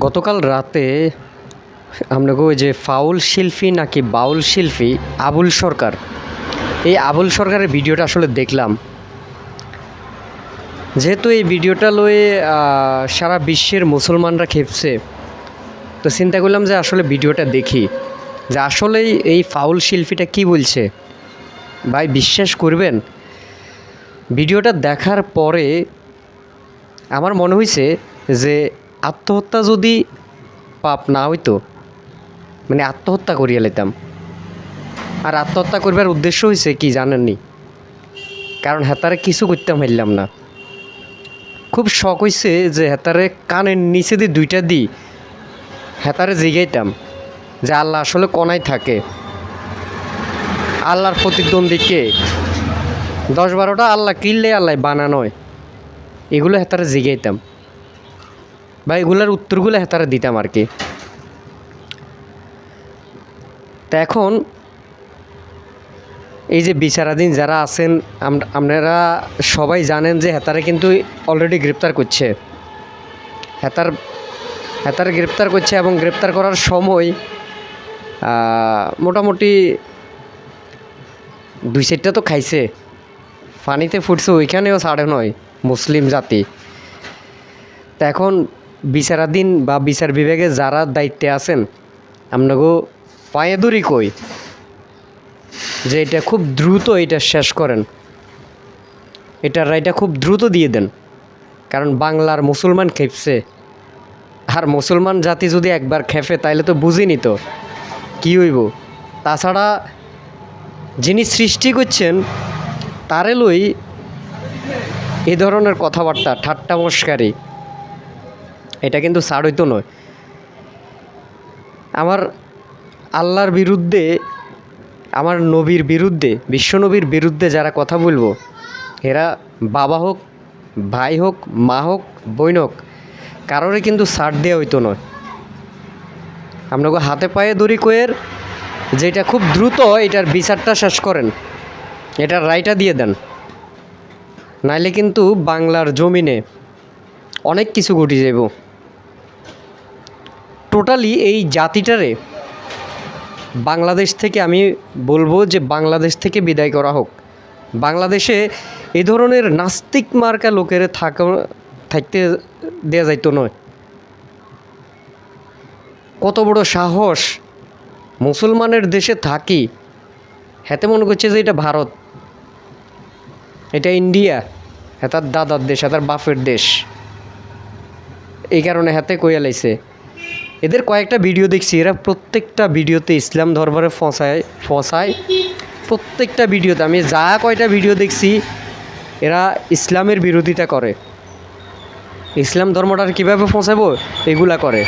গতকাল রাতে আপনাকে ওই যে ফাউল শিল্পী নাকি বাউল শিল্পী আবুল সরকার, এই আবুল সরকারের ভিডিওটা আসলে দেখলাম। যেহেতু এই ভিডিওটা লয়ে সারা বিশ্বের মুসলমানরা খেপছে, তো চিন্তা করলাম যে আসলে ভিডিওটা দেখি, যে আসলেই এই ফাউল শিল্পীটা কি বলছে? ভাই, বিশ্বাস করবেন, ভিডিওটা দেখার পরে আমার মনে হয়েছে যে আত্মহত্যা যদি পাপ না হইতো মানে আত্মহত্যা করিয়া লইতাম। আর আত্মহত্যা করবার উদ্দেশ্য হয়েছে কি জানেননি? কারণ হেতারে কিছু করতে পারলাম না। খুব শখ হয়েছে যে হেতারে কানের নিচে দিয়ে দুইটা দিই, হেতারে জিগাইতাম যে আল্লাহ আসলে কোনায় থাকে। আল্লাহর প্রতিদ্বন্দ্বী কে? দশ বারোটা আল্লাহ কিনলে আল্লাহ বানানোয়। এগুলো হেতারে জিগাইতাম। বা এগুলোর উত্তরগুলো হেতারে দিতাম আর কি। তা এখন এই যে বিচারাধীন যারা আছেন আপনারা সবাই জানেন যে হেতারে কিন্তু অলরেডি গ্রেপ্তার করছে। হেতার হেতার গ্রেপ্তার করছে এবং গ্রেপ্তার করার সময় মোটামুটি দুই সাইডটা তো খাইছে। পানিতে ফুটছে, ওইখানেও ছাড়ে নয়, মুসলিম জাতি। তা এখন বিচারাধীন বা বিচার বিভাগে যারা দায়িত্বে আছেন, আপনাকে পায়ে দড়ি কই যে এটা খুব দ্রুত এটা শেষ করেন। এটার রায়টা খুব দ্রুত দিয়ে দেন। কারণ বাংলার মুসলমান খেপছে। আর মুসলমান জাতি যদি একবার খেপে, তাইলে তো বুঝিনি তো কী হইব। তাছাড়া যিনি সৃষ্টি করছেন, তারে লই এই ধরনের কথাবার্তা ঠাট্টা মস্কারি এটা কিন্তু ছাড় হইতো নয়। আমার আল্লাহর বিরুদ্ধে, আমার নবীর বিরুদ্ধে বিশ্বনবীর বিরুদ্ধে যারা কথা বলব, এরা বাবা হোক, ভাই হোক, মা হোক, বোন হোক, কারোরই কিন্তু ছাড় দেওয়া হইতো নয়। আপনাকে হাতে পায়ে দড়ি কয়ের, যেটা খুব দ্রুত এটার বিচারটা শেষ করেন, এটার রায়টা দিয়ে দেন। নাইলে কিন্তু বাংলার জমিনে অনেক কিছু ঘটে যাব টোটালি এই জাতিটারে বাংলাদেশ থেকে আমি বলব যে বাংলাদেশ থেকে বিদায় করা হোক। বাংলাদেশে এ ধরনের নাস্তিক মার্কা লোকের থাকা, থাকতে দেওয়া যাইতো নয়। কত বড় সাহস মুসলমানের দেশে থাকি হাতে মনে করছে যে এটা ভারত। এটা ইন্ডিয়া হেতার দাদার দেশ হেতার বাপের দেশ। এই কারণে হাতে কইয়া লাইছে। এদের কয়েকটা ভিডিও দেখছি। এরা প্রত্যেকটা ভিডিওতে ইসলাম ধর্মের ফসায় ফসায় প্রত্যেকটা ভিডিওতে আমি যা কয়টা ভিডিও দেখছি, এরা ইসলামের বিরোধিতা করে। ইসলাম ধর্মটার কীভাবে ফসাবো, এগুলা করে।